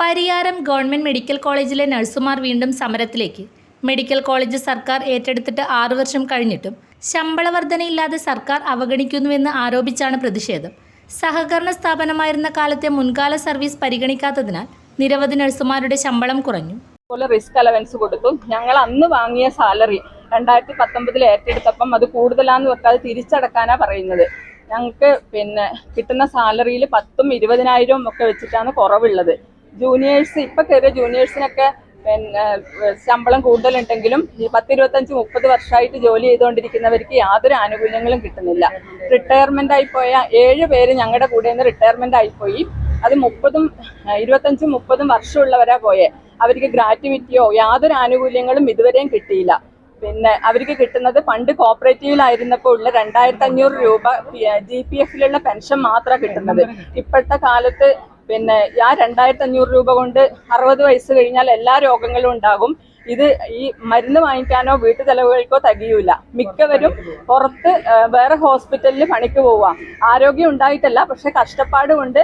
Pariyaram government medical കോളേജിലെ നഴ്സുമാർ വീണ്ടും സമരത്തിലേക്ക്. മെഡിക്കൽ കോളേജ് സർക്കാർ ഏറ്റെടുത്തിട്ട് ആറു വർഷം കഴിഞ്ഞിട്ടും ശമ്പള വർധനയില്ലാതെ സർക്കാർ അവഗണിക്കുന്നുവെന്ന് ആരോപിച്ചാണ് പ്രതിഷേധം. സഹകരണ സ്ഥാപനമായിരുന്ന കാലത്തെ മുൻകാല സർവീസ് പരിഗണിക്കാത്തതിനാൽ നിരവധി നഴ്സുമാരുടെ ശമ്പളം കുറഞ്ഞു. പോലെ റിസ്ക് അലവൻസ് കൊടുത്തു. ഞങ്ങൾ അന്ന് വാങ്ങിയ സാലറി രണ്ടായിരത്തി പത്തൊമ്പതിൽ ഏറ്റെടുത്തപ്പം അത് കൂടുതലാന്ന് വെക്കാതെ തിരിച്ചടക്കാനാ പറയുന്നത്. ഞങ്ങൾക്ക് പിന്നെ കിട്ടുന്ന സാലറിയിൽ പത്തും ഇരുപതിനായിരവും ഒക്കെ വെച്ചിട്ടാണ് കുറവുള്ളത്. ജൂനിയേഴ്സ് ഇപ്പൊ കയറിയ ജൂനിയേഴ്സിനൊക്കെ പിന്നെ ശമ്പളം കൂടുതലുണ്ടെങ്കിലും ഈ പത്തിരുപത്തഞ്ച് മുപ്പത് വർഷമായിട്ട് ജോലി ചെയ്തുകൊണ്ടിരിക്കുന്നവർക്ക് യാതൊരു ആനുകൂല്യങ്ങളും കിട്ടുന്നില്ല. റിട്ടയർമെന്റ് ആയി പോയ ഏഴ് പേര് ഞങ്ങളുടെ കൂടെ നിന്ന് റിട്ടയർമെന്റ് ആയിപ്പോയി അത് മുപ്പതും ഇരുപത്തഞ്ചും മുപ്പതും വർഷമുള്ളവരാ പോയെ. അവർക്ക് ഗ്രാറ്റുവിറ്റിയോ യാതൊരു ആനുകൂല്യങ്ങളും ഇതുവരെയും കിട്ടിയില്ല. പിന്നെ അവർക്ക് കിട്ടുന്നത് പണ്ട് കോപ്പറേറ്റീവിലായിരുന്നപ്പോൾ ഉള്ള രണ്ടായിരത്തി അഞ്ഞൂറ് രൂപ ജി പി എഫിലുള്ള പെൻഷൻ മാത്രമാണ് കിട്ടുന്നത്. ഇപ്പോഴത്തെ കാലത്ത് പിന്നെ ആ രണ്ടായിരത്തി അഞ്ഞൂറ് രൂപ കൊണ്ട് അറുപത് വയസ്സ് കഴിഞ്ഞാൽ എല്ലാ രോഗങ്ങളും ഉണ്ടാകും. ഇത് ഈ മരുന്ന് വാങ്ങിക്കാനോ വീട്ടു ചെലവുകൾക്കോ തികയൂല. മിക്കവരും പുറത്ത് വേറെ ഹോസ്പിറ്റലിൽ പണിക്ക് പോവുക ആരോഗ്യം ഉണ്ടായിട്ടല്ല പക്ഷെ കഷ്ടപ്പാട് കൊണ്ട്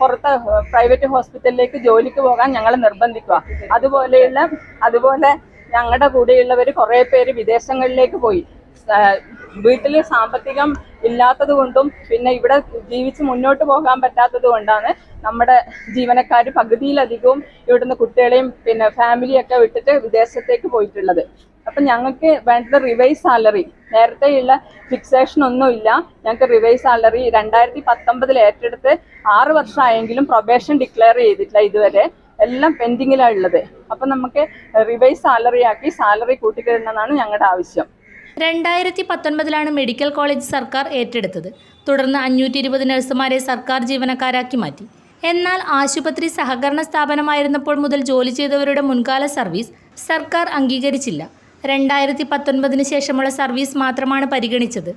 പുറത്ത് പ്രൈവറ്റ് ഹോസ്പിറ്റലിലേക്ക് ജോലിക്ക് പോകാൻ ഞങ്ങൾ നിർബന്ധിക്കുക. അതുപോലെയുള്ള അതുപോലെ ഞങ്ങളുടെ കൂടെയുള്ളവർ കുറേ പേര് വിദേശങ്ങളിലേക്ക് പോയി. വീട്ടിൽ സാമ്പത്തികം ഇല്ലാത്തത് കൊണ്ടും പിന്നെ ഇവിടെ ജീവിച്ച് മുന്നോട്ട് പോകാൻ പറ്റാത്തത് കൊണ്ടാണ് നമ്മുടെ ജീവനക്കാർ പകുതിയിലധികവും ഇവിടുന്ന് കുട്ടികളെയും പിന്നെ ഫാമിലിയൊക്കെ വിട്ടിട്ട് വിദേശത്തേക്ക് പോയിട്ടുള്ളത്. അപ്പം ഞങ്ങൾക്ക് വേണ്ടത് റിവൈസ് സാലറി നേരത്തെയുള്ള ഫിക്സേഷൻ ഒന്നുമില്ല ഞങ്ങൾക്ക് റിവൈസ് സാലറി രണ്ടായിരത്തി പത്തൊമ്പതിൽ ഏറ്റെടുത്ത് ആറ് വർഷമായെങ്കിലും പ്രൊബേഷൻ ഡിക്ലെയർ ചെയ്തിട്ടില്ല ഇതുവരെ. എല്ലാം പെൻഡിങ്ങിലാണ് ഉള്ളത്. അപ്പം നമുക്ക് റിവൈസ് സാലറി ആക്കി സാലറി കൂട്ടിക്കിടണമെന്നാണ് ഞങ്ങളുടെ ആവശ്യം. രണ്ടായിരത്തി പത്തൊൻപതിലാണ് മെഡിക്കൽ കോളേജ് സർക്കാർ ഏറ്റെടുത്തത്. തുടർന്ന് അഞ്ഞൂറ്റി ഇരുപത് നഴ്സുമാരെ സർക്കാർ ജീവനക്കാരാക്കി മാറ്റി. എന്നാൽ ആശുപത്രി സഹകരണ സ്ഥാപനമായിരുന്നപ്പോൾ മുതൽ ജോലി ചെയ്തവരുടെ മുൻകാല സർവീസ് സർക്കാർ അംഗീകരിച്ചില്ല. രണ്ടായിരത്തി പത്തൊൻപതിന് ശേഷമുള്ള സർവീസ് മാത്രമാണ് പരിഗണിച്ചത്.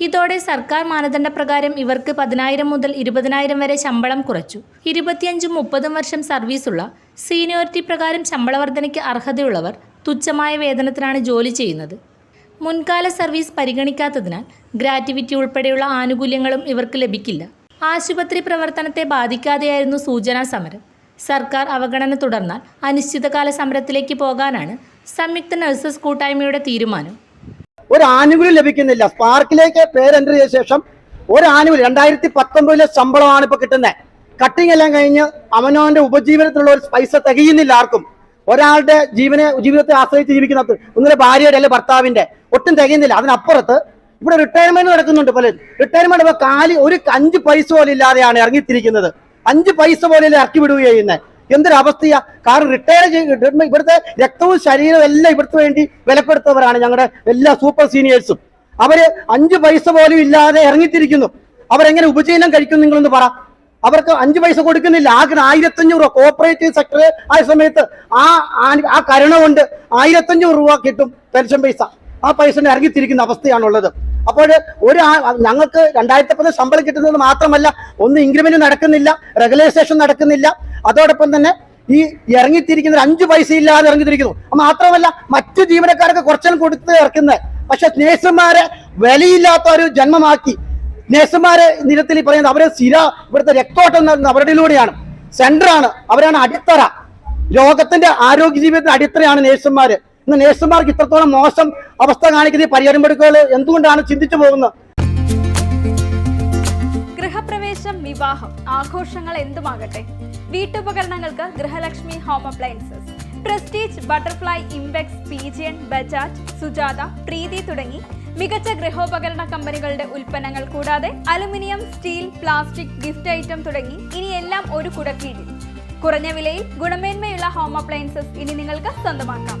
ഇതോടെ സർക്കാർ മാനദണ്ഡ പ്രകാരം ഇവർക്ക് പതിനായിരം മുതൽ ഇരുപതിനായിരം വരെ ശമ്പളം കുറച്ചു. ഇരുപത്തിയഞ്ചും മുപ്പതും വർഷം സർവീസുള്ള സീനിയോറിറ്റി പ്രകാരം ശമ്പള വർധനയ്ക്ക് അർഹതയുള്ളവർ തുച്ഛമായ വേതനത്തിനാണ് ജോലി ചെയ്യുന്നത്. മുൻകാല സർവീസ് പരിഗണിക്കാത്തതിനാൽ ഗ്രാറ്റുവിറ്റി ഉൾപ്പെടെയുള്ള ആനുകൂല്യങ്ങളും ഇവർക്ക് ലഭിക്കില്ല. ആശുപത്രി പ്രവർത്തനത്തെ ബാധിക്കാതെയായിരുന്നു സൂചനാ സമരം. സർക്കാർ അവഗണന തുടർന്നാൽ അനിശ്ചിതകാല സമരത്തിലേക്ക് പോകാനാണ് സംയുക്ത നഴ്സസ് കൂട്ടായ്മയുടെ തീരുമാനം. ഒരു ആനുകൂല്യം ലഭിക്കുന്നില്ല. സ്പാർക്കിലേക്ക് പേര് എന്റർ ചെയ്ത ശേഷം ഒരു ആനുകൂല്യം രണ്ടായിരത്തി പത്തൊമ്പതിലെ ശമ്പളമാണ് ഇപ്പൊ കിട്ടുന്നത് കട്ടിങ് എല്ലാം കഴിഞ്ഞ് അവനോന്റെ ഉപജീവനത്തിനുള്ള ഒരു പൈസ തികയുന്നില്ല ആർക്കും. ഒരാളുടെ ജീവനെ ജീവിതത്തെ ആശ്രയിച്ച് ജീവിക്കുന്നത് ഒന്നിലെ ഭാര്യയുടെ അല്ലെ ഭർത്താവിന്റെ. ഒട്ടും തികയുന്നില്ല. അതിനപ്പുറത്ത് ഇവിടെ റിട്ടയർമെന്റ് നടക്കുന്നുണ്ട് പലരും. റിട്ടയർമെന്റ് ഇപ്പൊ കാലി ഒരു അഞ്ച് പൈസ പോലും ഇല്ലാതെയാണ് ഇറങ്ങിത്തിരിക്കുന്നത്. അഞ്ച് പൈസ പോലും ഇറക്കി വിടുകയാണ് ചെയ്യുന്നത് എന്തൊരു അവസ്ഥയാ കാരണം റിട്ടയർ ചെയ്ത് ഇവിടുത്തെ രക്തവും ശരീരവും എല്ലാം ഇവിടുത്തെ വേണ്ടി വിലപ്പെടുത്തവരാണ് ഞങ്ങളുടെ എല്ലാ സൂപ്പർ സീനിയേഴ്സും അവർ അഞ്ചു പൈസ പോലും ഇല്ലാതെ ഇറങ്ങിത്തിരിക്കുന്നു. അവരെങ്ങനെ ഉപജീവനം കഴിക്കും നിങ്ങളൊന്ന് പറ. അവർക്ക് അഞ്ചു പൈസ കൊടുക്കുന്നില്ല. ആകെ ആയിരത്തഞ്ഞൂറ് രൂപ കോപ്പറേറ്റീവ് സെക്ടർ ആയ സമയത്ത് ആ- ആ കരുണ കൊണ്ട് ആയിരത്തഞ്ഞൂറ് രൂപ കിട്ടും പെൻഷൻ പൈസ. ആ പൈസ ഇറങ്ങിത്തിരിക്കുന്ന അവസ്ഥയാണുള്ളത്. അപ്പോൾ ഒരു ഞങ്ങൾക്ക് രണ്ടായിരത്തി പത്ത് ശമ്പളം കിട്ടുന്നത് മാത്രമല്ല ഒന്ന് ഇൻക്രിമെന്റ് നടക്കുന്നില്ല റെഗുലൈസേഷൻ നടക്കുന്നില്ല. അതോടൊപ്പം തന്നെ ഈ ഇറങ്ങിത്തിരിക്കുന്ന അഞ്ച് പൈസ ഇല്ലാതെ ഇറങ്ങിത്തിരിക്കുന്നു. മാത്രമല്ല മറ്റു ജീവനക്കാർക്ക് കുറച്ചും കൊടുത്ത് ഇറക്കുന്നത്. പക്ഷെ നേഴ്സുമാരെ വിലയില്ലാത്ത ഒരു ജന്മമാക്കി. നേഴ്സുമാരെ നിരത്തിൽ പറയുന്നത് അവരെ സ്ഥിര ഇവിടുത്തെ രക്തോട്ടം അവരുടെയിലൂടെയാണ് സെന്ററാണ്. അവരാണ് അടിത്തറ. ലോകത്തിന്റെ ആരോഗ്യ ജീവിതത്തിന്റെ അടിത്തറയാണ് നേഴ്സുമാര്. ഇന്ന് നേഴ്സുമാർക്ക് ഇത്രത്തോളം മോശം അവസ്ഥ കാണിക്കുന്ന ഈ പരിഹാരം മെടുക്കുകൾ എന്തുകൊണ്ടാണ് ചിന്തിച്ചു പോകുന്നത്? ഗൃഹപ്രവേശം വിവാഹം ആഘോഷങ്ങൾ എന്തുമാകട്ടെ? വീട്ടുപകരണങ്ങൾക്ക് Grihalakshmi home appliances Prestige Butterfly Impex Pigeon Bajaj Sujata Preethi തുടങ്ങി മികച്ച ഗൃഹോപകരണ കമ്പനികളുടെ ഉൽപ്പന്നങ്ങൾ കൂടാതെ aluminium steel plastic gift item തുടങ്ങി ഇനി എല്ലാം ഒരു കുടക്കീഴിൽ. കുറഞ്ഞ വിലയിൽ ഗുണമേന്മയുള്ള ഹോം അപ്ലയൻസസ് ഇനി നിങ്ങൾക്ക് സ്വന്തമാക്കാം.